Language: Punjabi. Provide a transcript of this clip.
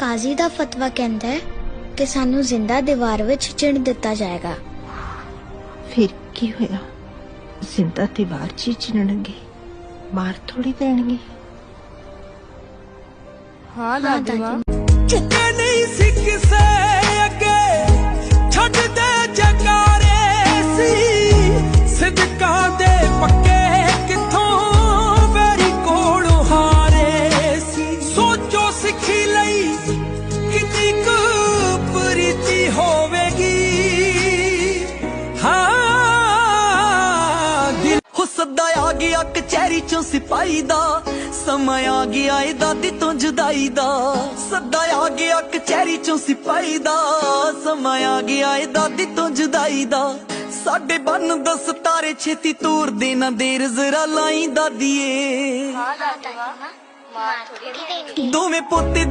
ਕਾਜ਼ੀ ਦਾ ਫਤਵਾ ਕਹਿੰਦਾ ਹੈ ਕਿ ਸਾਨੂੰ ਜ਼ਿੰਦਾ ਦੀਵਾਰ ਵਿੱਚ ਚਿਣ ਦਿੱਤਾ ਜਾਏਗਾ। ਫਿਰ ਕੀ ਹੋਇਆ? ਜ਼ਿੰਦਾ ਦੀਵਾਰ 'ਚ ਹੀ ਚਿਣਨਗੇ ਮਾਰ ਥੋੜੀ ਦੇਣਗੇ। ਹਾਂ ਦਾਦੀ ਮਾਂ ਝੁਕੇ ਨਹੀਂ ਸੀ ਲਈ ਕਿੰਨੀ ਕੁ ਪ੍ਰੀਤੀ ਹੋਵੇਗੀ। ਹਾਂ ਦਿਲ ਹੋ ਸੱਦਾ ਆ ਗਿਆ ਕਚਹਿਰੀ ਚੋਂ ਸਿਪਾਈ ਦਾ। ਸਮਾਂ ਆ ਗਿਆ ਏ ਦਾਦੀ ਤੋਂ ਜੁਦਾਈ ਦਾ। ਸੱਦਾ ਆ ਗਿਆ ਕਚਹਿਰੀ ਚੋਂ ਸਿਪਾਈ ਦਾ। ਸਮਾਂ ਆ ਗਿਆ ਏ ਦਾਦੀ ਤੋਂ ਜੁਦਾਈ ਦਾ। ਸਾਡੇ ਬੰਨ ਦਸ ਤਾਰੇ ਛੇਤੀ ਤੂਰ ਦੇ ਨਾ ਦੇਰ ਜ਼ਰਾ ਲਾਈ ਦਾਦੀਏ। ਦੋਵੇਂ ਪੋਤੇ